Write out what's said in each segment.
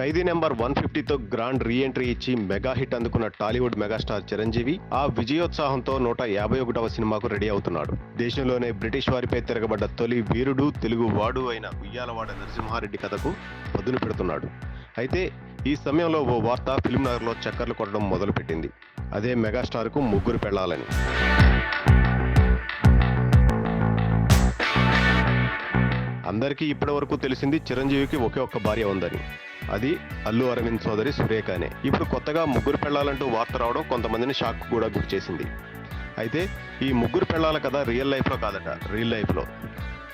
ఖైదీ number one ఫిఫ్టీతో grand reentry ఇచ్చి mega hit అందుకున్న టాలీవుడ్ మెగాస్టార్ చిరంజీవి ఆ విజయోత్సాహంతో నూట యాభై ఒకటవ సినిమాకు రెడీ అవుతున్నాడు. దేశంలోనే బ్రిటిష్ వారిపై తిరగబడ్డ తొలి వీరుడు తెలుగు వాడు అయిన ఉయ్యాలవాడ నరసింహారెడ్డి కథకు పదును పెడుతున్నాడు. అయితే ఈ సమయంలో ఓ వార్త ఫిల్మ్ నగర్లో చక్కర్లు కొట్టడం మొదలుపెట్టింది. అదే మెగాస్టార్కు ముగ్గురు పెళ్ళాలని అందరికీ ఇప్పటి వరకు తెలిసింది చిరంజీవికి ఒకే ఒక్క భార్య ఉందని. అది అల్లు అరవింద్ సోదరి సురేఖనే ఇప్పుడు కొత్తగా ముగ్గురు పెళ్ళాలంటూ వార్త రావడం కొంతమందిని షాక్ కూడా గురిచేసింది అయితే ఈ ముగ్గురు పెళ్ళాల కథ రియల్ లైఫ్లో కాదట రియల్ లైఫ్లో.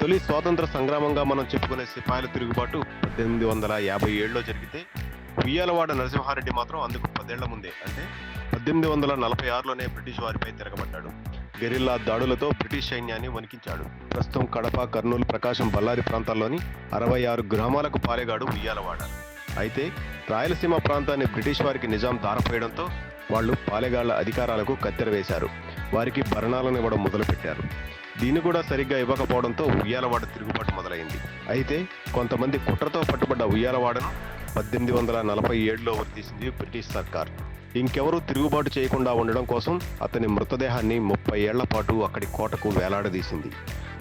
తొలి స్వాతంత్ర సంగ్రామంగా మనం చెప్పుకునే సిపాయిల తిరుగుబాటు పద్దెనిమిది వందల యాభై ఏడులో జరిగితే ఉయ్యాలవాడ నరసింహారెడ్డి మాత్రం అందుకు పదేళ్ళ ముందే అంటే పద్దెనిమిది వందల నలభై ఆరులోనే బ్రిటిష్ వారిపై తిరగబడ్డాడు. గెరిల్లా దాడులతో బ్రిటిష్ సైన్యాన్ని వణికించాడు. ప్రస్తుతం కడప కర్నూలు ప్రకాశం బళ్ళారి ప్రాంతాల్లోని అరవై ఆరు గ్రామాలకు పాలెగాడు ఉయ్యాలవాడ. అయితే రాయలసీమ ప్రాంతాన్ని బ్రిటిష్ వారికి నిజాం దారపోయడంతో వాళ్ళు పాలెగాళ్ళ అధికారాలకు కత్తెర వేశారు వారికి భరణాలను ఇవ్వడం మొదలుపెట్టారు. దీన్ని కూడా సరిగ్గా ఇవ్వకపోవడంతో ఉయ్యాలవాడ తిరుగుబాటు మొదలైంది. అయితే కొంతమంది కుట్రతో పట్టుబడ్డ ఉయ్యాలవాడను పద్దెనిమిది వందల నలభై ఏడులో వర్తీసింది బ్రిటిష్ సర్కార్. ఇంకెవరూ తిరుగుబాటు చేయకుండా ఉండడం కోసం అతని మృతదేహాన్ని ముప్పై ఏళ్ళ పాటు అక్కడి కోటకు వేలాడదీసింది.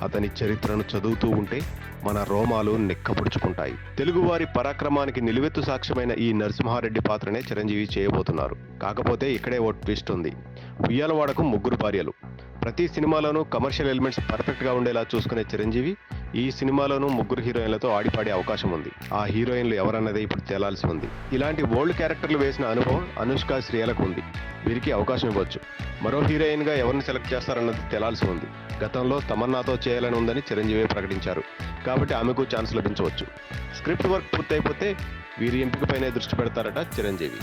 అతని చరిత్రను చదువుతూ ఉంటే మన రోమాలు నిక్కపుడుచుకుంటాయి తెలుగువారి పరాక్రమానికి నిలువెత్తు సాక్ష్యమైన ఈ నరసింహారెడ్డి పాత్రనే చిరంజీవి చేయబోతున్నారు. కాకపోతే ఇక్కడే ఓ ట్విస్ట్ ఉంది. ఉయ్యాలవాడకు ముగ్గురు భార్యలు. ప్రతి సినిమాలోనూ కమర్షియల్ ఎలిమెంట్స్ పర్ఫెక్ట్గా ఉండేలా చూసుకునే చిరంజీవి ఈ సినిమాలోనూ ముగ్గురు హీరోయిన్లతో ఆడిపాడే అవకాశం ఉంది. ఆ హీరోయిన్లు ఎవరన్నదే ఇప్పుడు తేలాల్సి ఉంది. ఇలాంటి ఓల్డ్ క్యారెక్టర్లు వేసిన అనుభవం అనుష్క శ్రేయలకు ఉంది. వీరికి అవకాశం ఇవ్వచ్చు. మరో హీరోయిన్గా ఎవరిని సెలెక్ట్ చేస్తారన్నది తెలాల్సి ఉంది. గతంలో తమన్నాతో చేయాలని ఉందని చిరంజీవి ప్రకటించారు. కాబట్టి ఆమెకు ఛాన్స్ లభించవచ్చు. స్క్రిప్ట్ వర్క్ పూర్తయిపోతే వీరి ఎంపికపైనే దృష్టి పెడతారట చిరంజీవి.